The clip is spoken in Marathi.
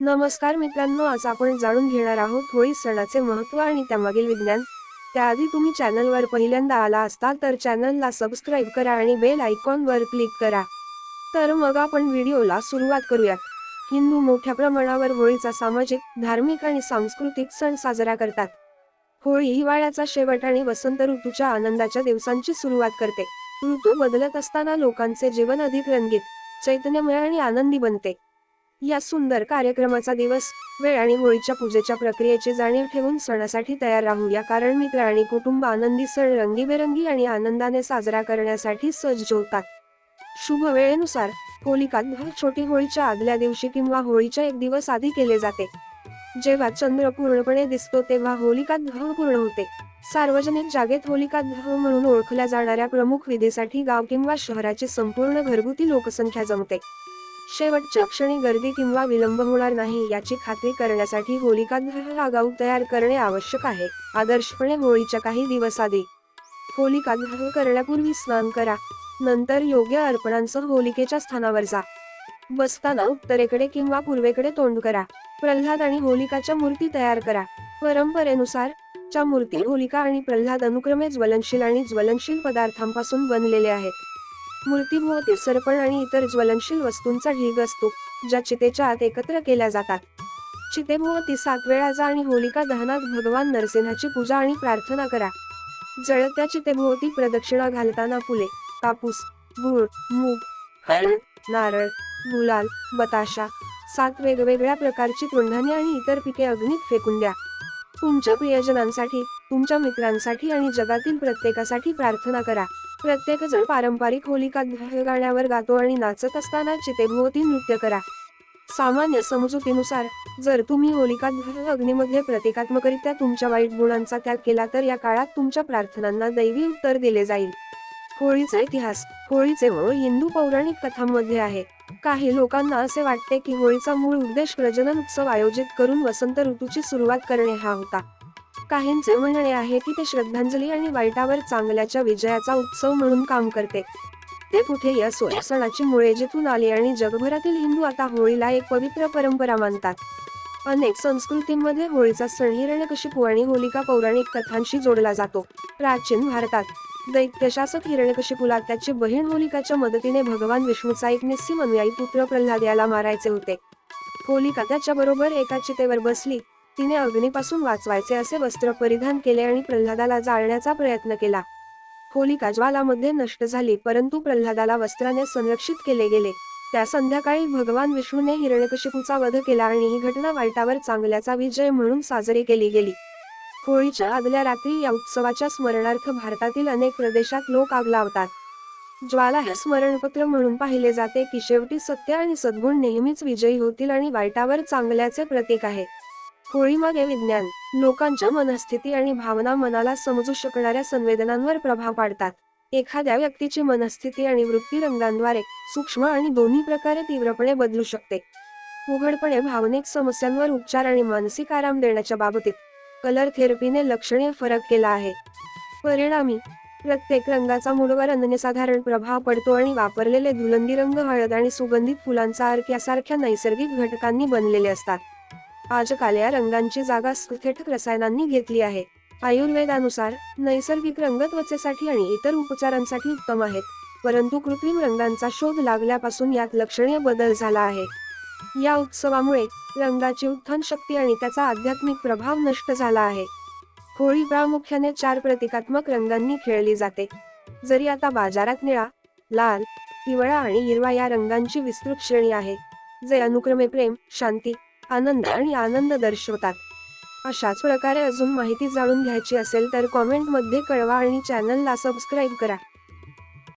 नमस्कार मित्रांनो आज आपण जाणून घेणार आहोत होळी सणाचे महत्त्व आणि त्यामागील विज्ञान. त्याआधी तुम्ही चॅनलवर पहिल्यांदा आला असता तर चॅनलला सबस्क्राईब करा आणि बेल आयकॉनवर क्लिक करा. तर मग आपण व्हिडिओला सुरुवात करूया हिंदू मोठ्या प्रमाणावर होळीचा सामाजिक धार्मिक आणि सांस्कृतिक सण साजरा करतात. होळी हिवाळ्याचा शेवट आणि वसंत ऋतूच्या आनंदाच्या दिवसांची सुरुवात करते. ऋतू बदलत असताना लोकांचे जीवन अधिक रंगीत चैतन्यमय आणि आनंदी बनते. या सुंदर कार्यक्रमाचा दिवस वेळ आणि होळीच्या पूजेच्या प्रक्रियेची जाणीव ठेवून सणासाठी तयार राहूया. कारण मित्र आणि कुटुंब आनंदी सण रंगीबेरंगी आणि आनंदाने साजरा करण्यासाठी सज्ज होतात शुभ वेळेनुसार होलिका दहन छोटी होळीच्या आदल्या दिवशी किंवा होळीच्या एक दिवस आधी केले जाते. जेव्हा चंद्र पूर्णपणे दिसतो तेव्हा होलिका दहन पूर्ण होते. सार्वजनिक जागेत होलिका दहन म्हणून ओळखल्या जाणाऱ्या प्रमुख विधीसाठी गाव किंवा शहराची संपूर्ण घरगुती लोकसंख्या जमते. शेवटच्या क्षणी गर्दी किंवा विलंब होणार नाही याची खात्री करण्यासाठी होलिका आगाऊ तयार करणे आवश्यक आहे. आदर्शपणे होळीच्या काही दिवस आधी होलिका दहन करण्यापूर्वी स्नान करा. नंतर योग्य अर्पणांसह होलिकेच्या स्थानावर जा. बसताना उत्तरेकडे किंवा पूर्वेकडे तोंड करा. प्रल्हाद आणि होलिकाच्या मूर्ती तयार करा. परंपरेनुसार च्या मूर्ती होलिका आणि प्रल्हाद अनुक्रमे ज्वलनशील आणि ज्वलनशील पदार्थांपासून बनलेले आहेत. मूर्तीभोवती सरपण आणि इतर ज्वलनशील वस्तूंचा ढीग असतो ज्या चितेच्या आत एकत्र केल्या जातात. चितेभोवती सात वेळा जा आणि होलिका दहनात भगवान नरसिंहाची पूजा आणि प्रार्थना करा. जळत्या चितेभोवती प्रदक्षिणा घालताना फुले कापूस गुळ मूग हळद नारळ गुलाल बताशा सात वेगवेगळ्या प्रकारची तृणधान्य आणि इतर पिके अग्नीत फेकून द्या. तुमच्या प्रियजनांसाठी तुमच्या मित्रांसाठी आणि जगातील प्रत्येकासाठी प्रार्थना करा. प्रत्येकजण पारंपरिक होलिका गाण्यावर गातो आणि नाचत असताना चितेभोवती नृत्य करा. सामान्य समजुतीनुसार जर तुम्ही होलिका अग्निमध्ये अग्नीमध्ये प्रतिकात्मकरित्या तुमच्या वाईट गुणांचा त्याग केला तर या काळात तुमच्या प्रार्थनांना दैवी उत्तर दिले जाईल. होळीचा इतिहास होळीचे मूळ हिंदू पौराणिक कथांमध्ये आहे. काही लोकांना असे वाटते की होळीचा मूळ उद्देश प्रजनन उत्सव आयोजित करून वसंत ऋतूची सुरुवात करणे हा होता. काहींचे म्हणणे आहे की ते श्रद्धांजली आणि वाईटावर चांगल्याच्या विजयाचा उत्सव म्हणून काम करते. ते कुठेही असो सणाची मुळे जिथून आली आणि जगभरातील हिंदू आता होळीला एक पवित्र परंपरा मानतात. अनेक संस्कृतींमध्ये होळीचा सण हिरण्यकशिपू आणि होलिका पौराणिक कथांशी जोडला जातो. प्राचीन भारतात दैत्यशासक हिरण्यकशिपूला त्याची बहीण होलिकाच्या मदतीने भगवान विष्णूचा एक निस्सीम अनुयायी पुत्र प्रल्हाद याला मारायचे होते. होलिका त्याच्याबरोबर एका चितेवर बसली. तिने अग्नीपासून वाचवायचे असे वस्त्र परिधान केले आणि प्रल्हादाला जाळण्याचा प्रयत्न केला. होलिका ज्वालामध्ये नष्ट झाली परंतु प्रल्हादाला वस्त्राने संरक्षित केले गेले. त्या संध्याकाळी भगवान विष्णूने हिरण्यकशिपूचा वध केला आणि ही घटना वाईटावर चांगल्याचा विजय म्हणून साजरी केली गेली. होळीच्या आदल्या रात्री या उत्सवाच्या स्मरणार्थ भारतातील अनेक प्रदेशात लोक आग लावतात. ज्वाला हे स्मरणपत्र म्हणून पाहिले जाते की शेवटी सत्य आणि सद्गुण नेहमीच विजयी होतील आणि वाईटावर चांगल्याचे प्रतीक आहे. होळीमागे विज्ञान लोकांच्या मनस्थिती आणि भावना मनाला समजू शकणाऱ्या संवेदनांवर प्रभाव पाडतात. एखाद्या व्यक्तीची मनस्थिती आणि वृत्ती रंगांद्वारे सूक्ष्म आणि दोन्ही प्रकारे तीव्रपणे बदलू शकते. उघडपणे भावनिक समस्यांवर उपचार आणि मानसिक आराम देण्याच्या बाबतीत कलर थेरपीने लक्षणीय फरक केला आहे. परिणामी प्रत्येक रंगाचा मूडवर अनन्यसाधारण प्रभाव पडतो आणि वापरलेले धुलंदी रंग हळद आणि सुगंधित फुलांचा अर्क यासारख्या नैसर्गिक घटकांनी बनलेले असतात. आजकाल या रंगांची जागा सिंथेटिक रसायनांनी घेतली आहे. आयुर्वेदानुसार नैसर्गिक रंग त्वचेसाठी आणि इतर उपचारांसाठी उत्तम आहेत परंतु कृत्रिम रंगांचा शोध लागल्यापासून यात लक्षणीय बदल झाला आहे. या उत्सवामुळे रंगाची उत्थान शक्ती आणि त्याचा आध्यात्मिक प्रभाव नष्ट झाला आहे. होळी प्रामुख्याने चार प्रतिकात्मक रंगांनी खेळली जाते. जरी आता बाजारात निळा लाल पिवळा आणि हिरवा या रंगांची विस्तृत श्रेणी आहे जे अनुक्रमे प्रेम शांती आनंद आणि आनंद दर्शवतात. अशाच प्रकारे अजून माहिती जाणून घ्यायची असेल तर कॉमेंटमध्ये कळवा आणि चॅनलला सबस्क्राईब करा.